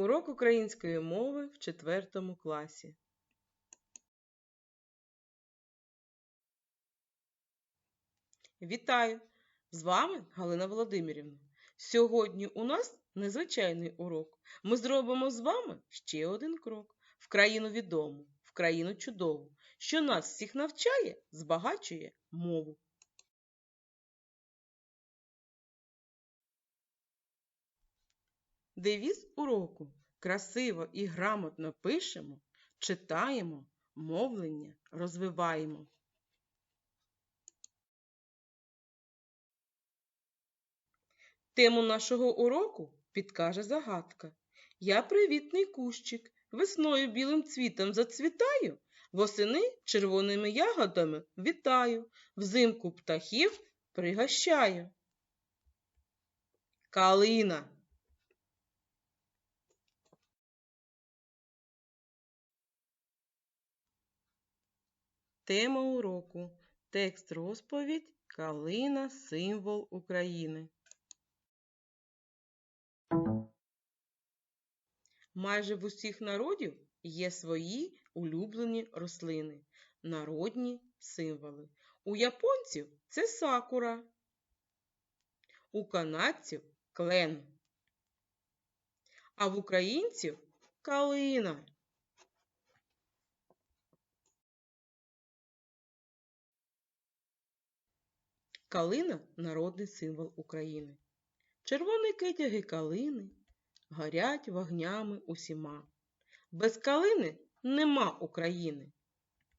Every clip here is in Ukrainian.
Урок української мови в четвертому класі. Вітаю! З вами Галина Володимирівна. Сьогодні у нас незвичайний урок. Ми зробимо з вами ще один крок в країну відому, в країну чудову, що нас всіх навчає, збагачує мову. Девіз уроку красиво і грамотно пишемо, читаємо, мовлення розвиваємо. Тему нашого уроку підкаже загадка. Я привітний кущик, весною білим цвітом зацвітаю, восени червоними ягодами вітаю, взимку птахів пригощаю. Калина. Тема уроку. Текст розповідь Калина символ України. Майже в усіх народів є свої улюблені рослини, народні символи. У японців це сакура, у канадців клен, а в українців калина. Калина народний символ України. Червоні кетяги калини горять вогнями усіма. Без калини нема України,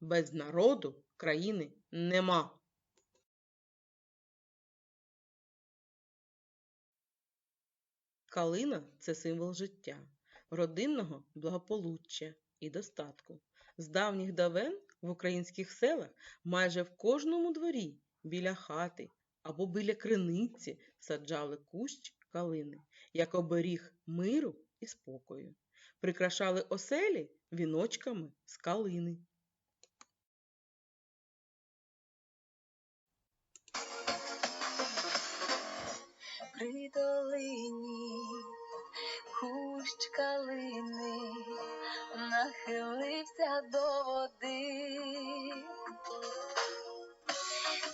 без народу країни нема. Калина це символ життя, родинного благополуччя і достатку. З давніх давен в українських селах майже в кожному дворі біля хати або біля криниці саджали кущ калини, як оберіг миру і спокою. Прикрашали оселі віночками з калини. При долині кущ калини нахилився до води.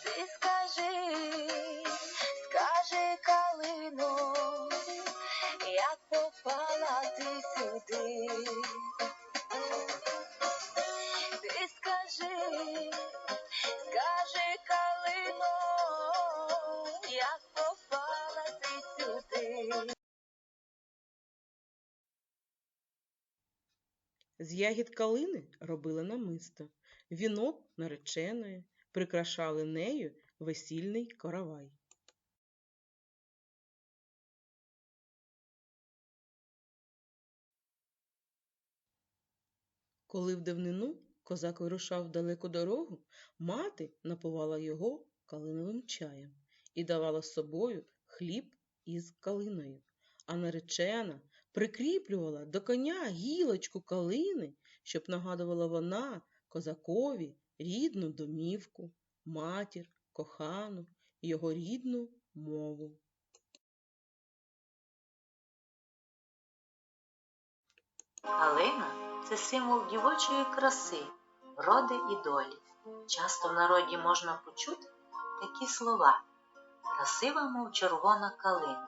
Ти скажи, скажи калино, як попала ти сюди. Скажи, скажи калино, як попала ти сюди. З ягід калини робили намисто, вінок нареченої, прикрашали нею весільний каравай. Коли в давнину козак вирушав далеку дорогу, мати напувала його калиновим чаєм і давала з собою хліб із калиною, а наречена прикріплювала до коня гілочку калини, щоб нагадувала вона козакові рідну домівку, матір, кохану, його рідну мову. Калина це символ дівочої краси, вроди і долі. Часто в народі можна почути такі слова красива, мов червона калина,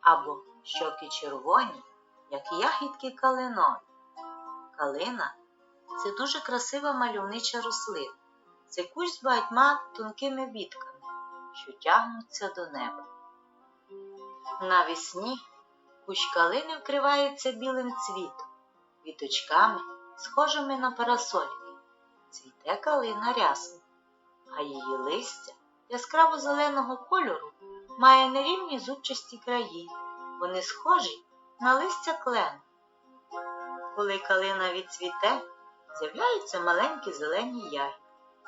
або щоки червоні, як ягідки калинові. Калина це дуже красива мальовнича рослина. Це кущ з багатьма тонкими вітками, що тягнуться до неба. Навесні кущ калини вкривається білим цвітом квіточками, схожими на парасольки. Цвіте калина рясно, а її листя яскраво зеленого кольору має нерівні зубчасті краї. Вони схожі на листя клену. Коли калина відцвіте, з'являються маленькі зелені ягідки,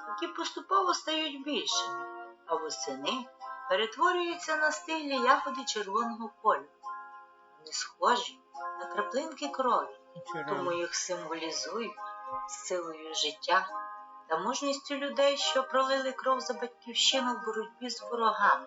які поступово стають більшими, а восени перетворюються на стиглі ягоди червоного кольору. Вони схожі на краплинки крові тому їх символізують силою життя та мужністю людей, що пролили кров за батьківщину в боротьбі з ворогами.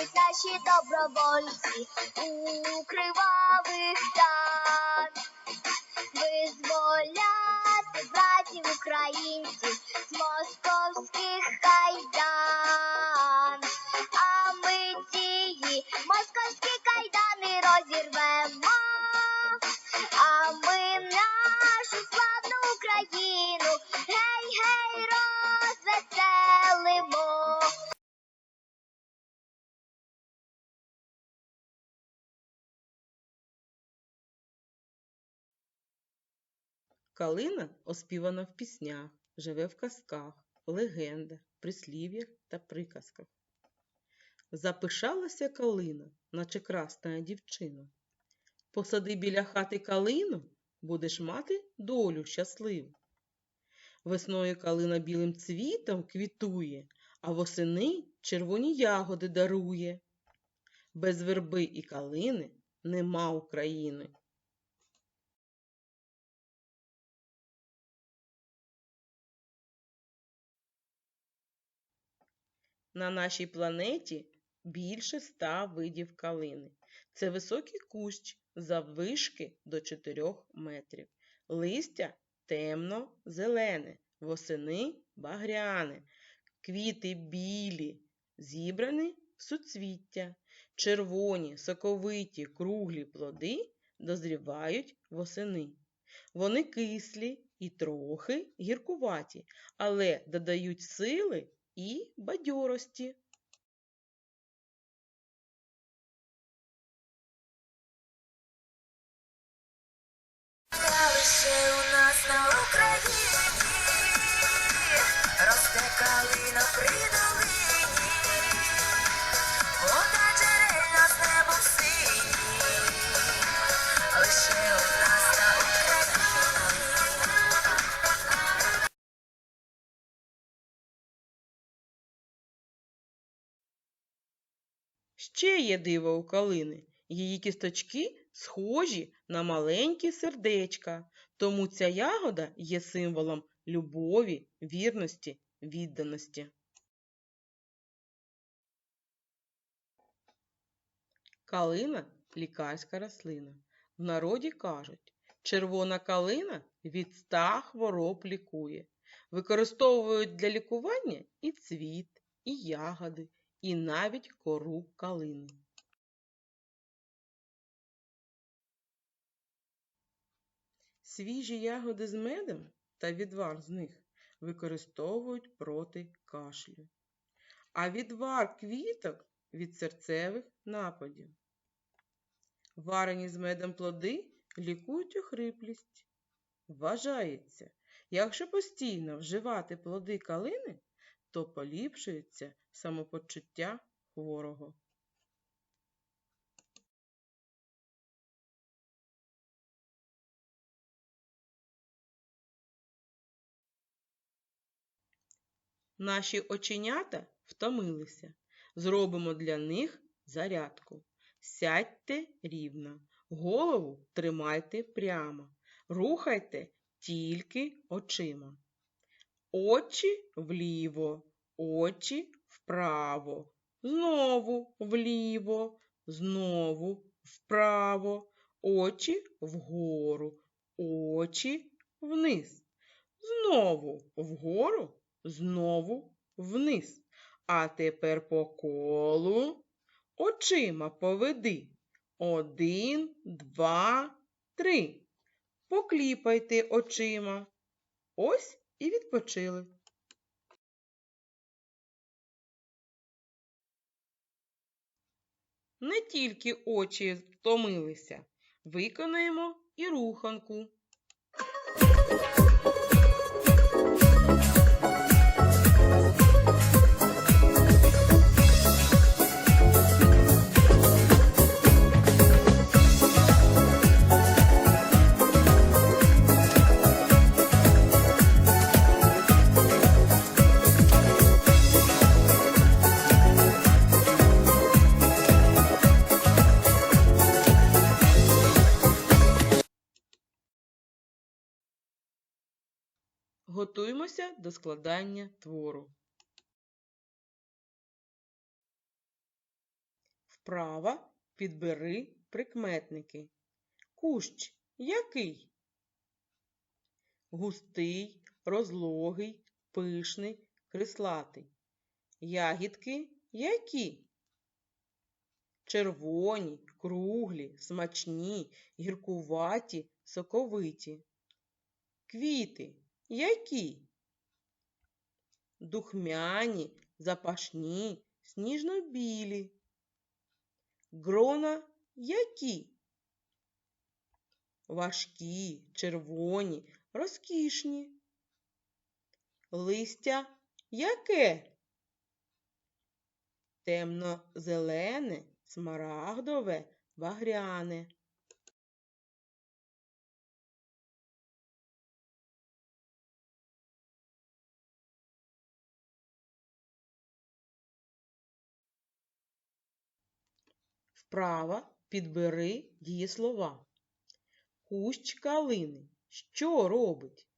марширують наші добровольці у кривавих стан. визволяти братів українців з московських кайдан. А ми ці московські кайдани розірвемо, Калина оспівана в піснях, живе в казках, легендах, прислів'ях та приказках. Запишалася калина, наче красна дівчина. Посади біля хати калину, будеш мати долю щасливу. Весною калина білим цвітом квітує, а восени червоні ягоди дарує. Без верби і калини нема України. На нашій планеті більше ста видів калини. Це високий кущ заввишки до 4 метрів. Листя темно-зелене, восени багряне, квіти білі, зібрані в суцвіття. Червоні, соковиті, круглі плоди дозрівають восени. Вони кислі і трохи гіркуваті, але додають сили і бадьорості. Ще є диво у калини. Її кісточки схожі на маленькі сердечка, тому ця ягода є символом любові, вірності, відданості. Калина лікарська рослина. В народі кажуть, червона калина від ста хвороб лікує. Використовують для лікування і цвіт, і ягоди, і навіть кору калини. Свіжі ягоди з медом та відвар з них використовують проти кашлю, а відвар квіток від серцевих нападів. Варені з медом плоди лікують охриплість. Вважається, якщо постійно вживати плоди калини, то поліпшується самопочуття хворого. Наші оченята втомилися. Зробимо для них зарядку. Сядьте рівно, голову тримайте прямо, рухайте тільки очима. Очі вліво, очі вправо, знову вліво, знову вправо, очі вгору, очі вниз, знову вгору, знову вниз. А тепер по колу очима поведи. Один, два, три. Покліпайте очима. Ось і відпочили. Не тільки очі втомилися, виконаємо і руханку. До складання твору. Вправа підбери прикметники. Кущ який? Густий, розлогий, пишний, крислатий. Ягідки які? Червоні, круглі, смачні, гіркуваті, соковиті. Квіти які? Духмяні, запашні, сніжно-білі. Грона які? Важкі, червоні, розкішні. Листя яке? Темно-зелене, смарагдове, багряне. Вправа підбери дієслова. Кущ калини. Що робить?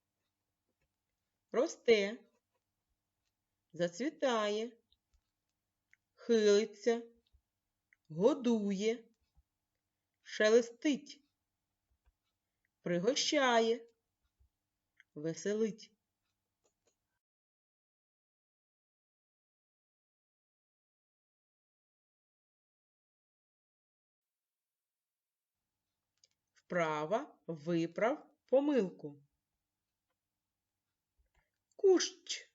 Росте, зацвітає, хилиться, годує, шелестить, пригощає, веселить. Вправа виправ помилку. Кущ.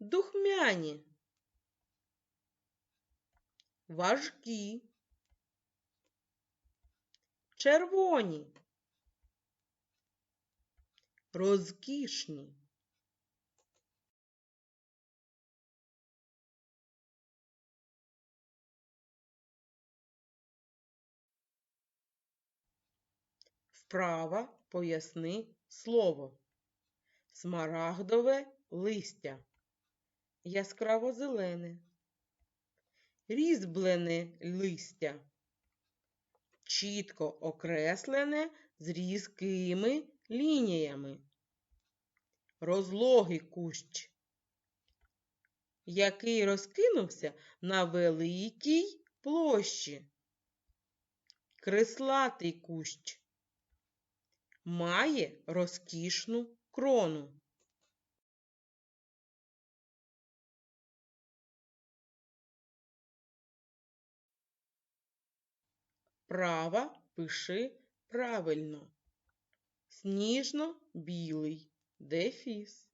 Духмяні. Важкі. Червоні. Розкішні. Вправа поясни слово. Смарагдове листя. Яскраво зелене. Різьблене листя. Чітко окреслене з різкими лініями. Розлогий кущ, який розкинувся на великій площі. Крислатий кущ має розкішну крону. Права пиши правильно. Сніжно-білий дефіс.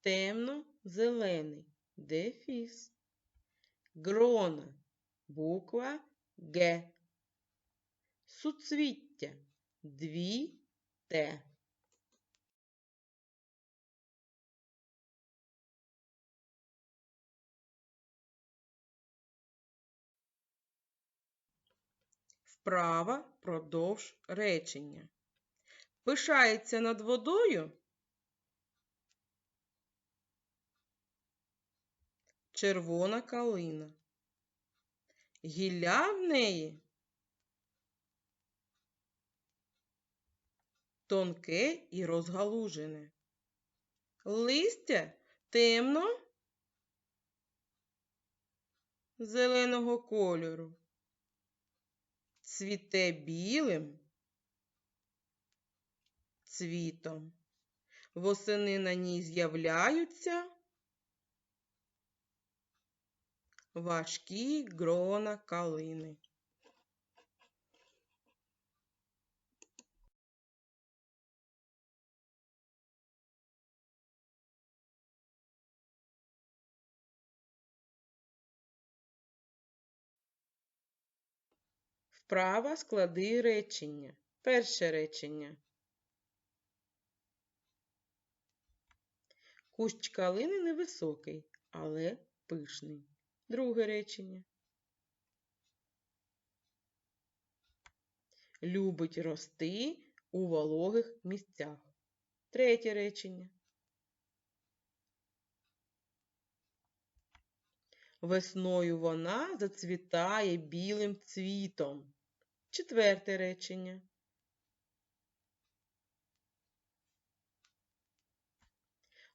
Темно-зелений дефіс. Грона буква Г. Суцвіття дві Т. Вправа продовж речення. Пишається над водою червона калина. Гілля в неї тонке і розгалужене. Листя темно зеленого кольору. Цвіте білим цвітом. Восени на ній з'являються важкі грона калини. Вправа склади речення. Перше речення. Кущ калини невисокий, але пишний. Друге речення. Любить рости у вологих місцях. Третє речення. Весною вона зацвітає білим цвітом. Четверте речення.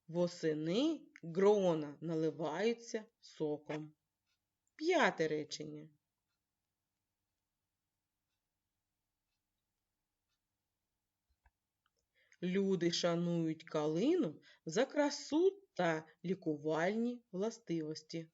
Восени грона наливаються соком. П'яте речення. Люди шанують калину за красу та лікувальні властивості.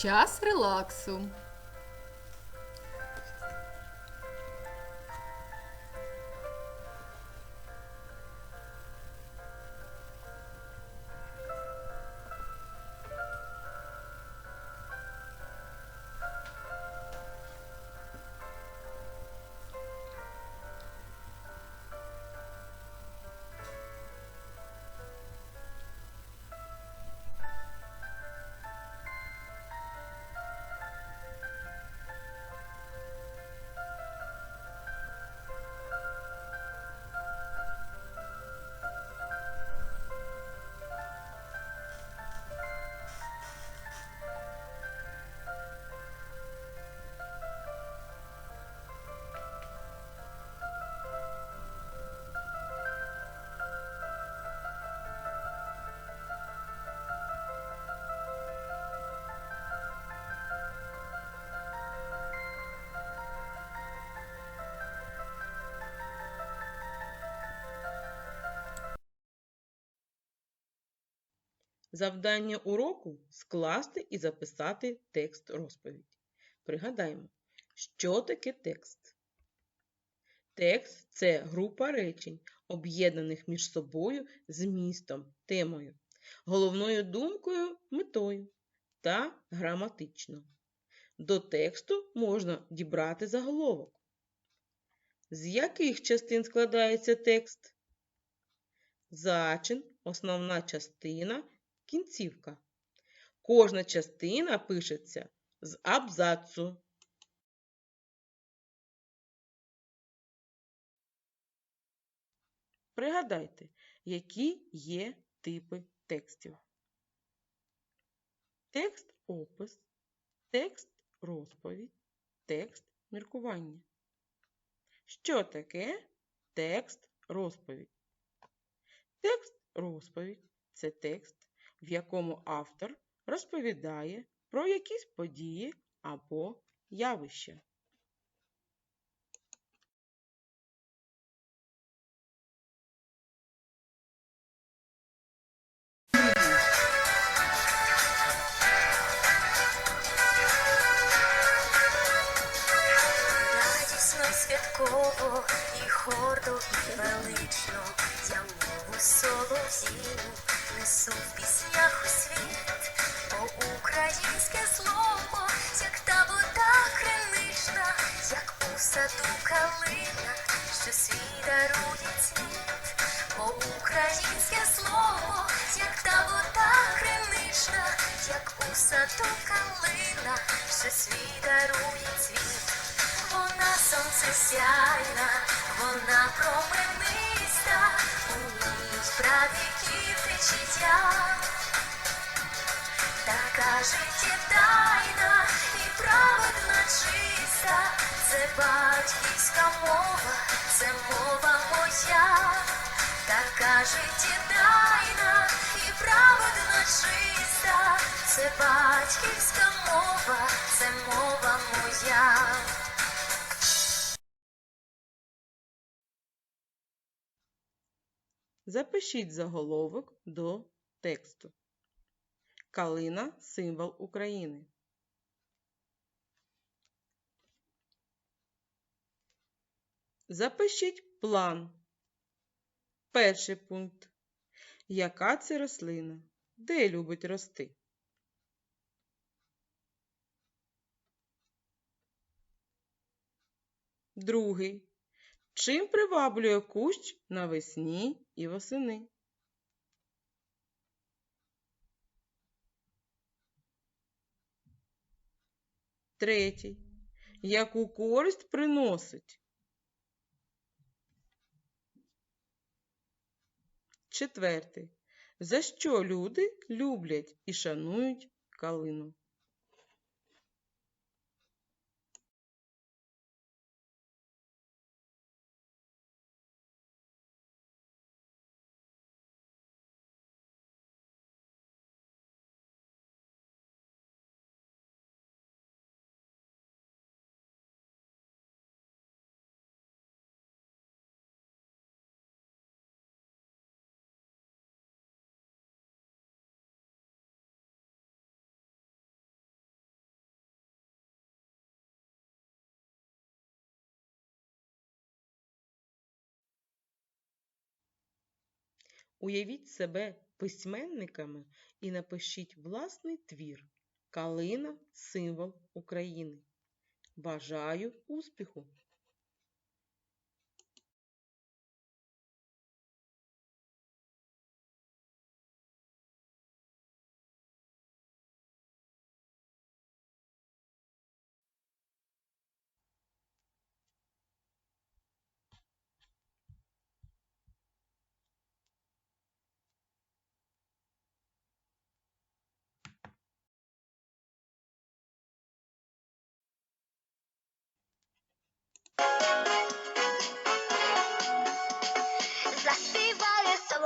Час релаксу. Завдання уроку скласти і записати текст розповідь. Пригадаємо, що таке текст. Текст це група речень, об'єднаних між собою змістом, темою, головною думкою, метою та граматично. До тексту можна дібрати заголовок. З яких частин складається текст? Зачин, основна частина, кінцівка. Кожна частина пишеться з абзацу. Пригадайте, які є типи текстів. Текст опис, текст розповідь, текст міркування. Що таке текст розповідь? Текст розповідь це текст, в якому автор розповідає про якісь події або явища. Що свій дарує цвіт. Вона сонце сяйна, вона промениста, у ній правіків течія. Така життєдайна і праведна чиста, це батьківська мова, це мова моя. Така життєдайна і праведна чиста, це батьківська мова, Запишіть заголовок до тексту. Калина символ України. Запишіть план. Перший пункт. Яка це рослина? Де любить рости? Другий. Чим приваблює кущ навесні і восени? Третій. Яку користь приносить? Четвертий. За що люди люблять і шанують калину? Уявіть себе письменниками і напишіть власний твір Калина символ України. Бажаю успіху!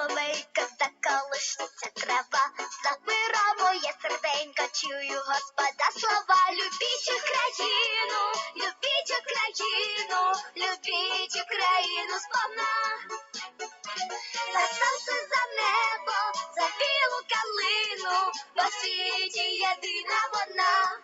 соловейка така лишиться крава, Замира моє серденька, чую, господа слова, любіть Україну, любіть Україну, любіть Україну сповна, за сонце, за небо, за білу калину, по світі єдина вона.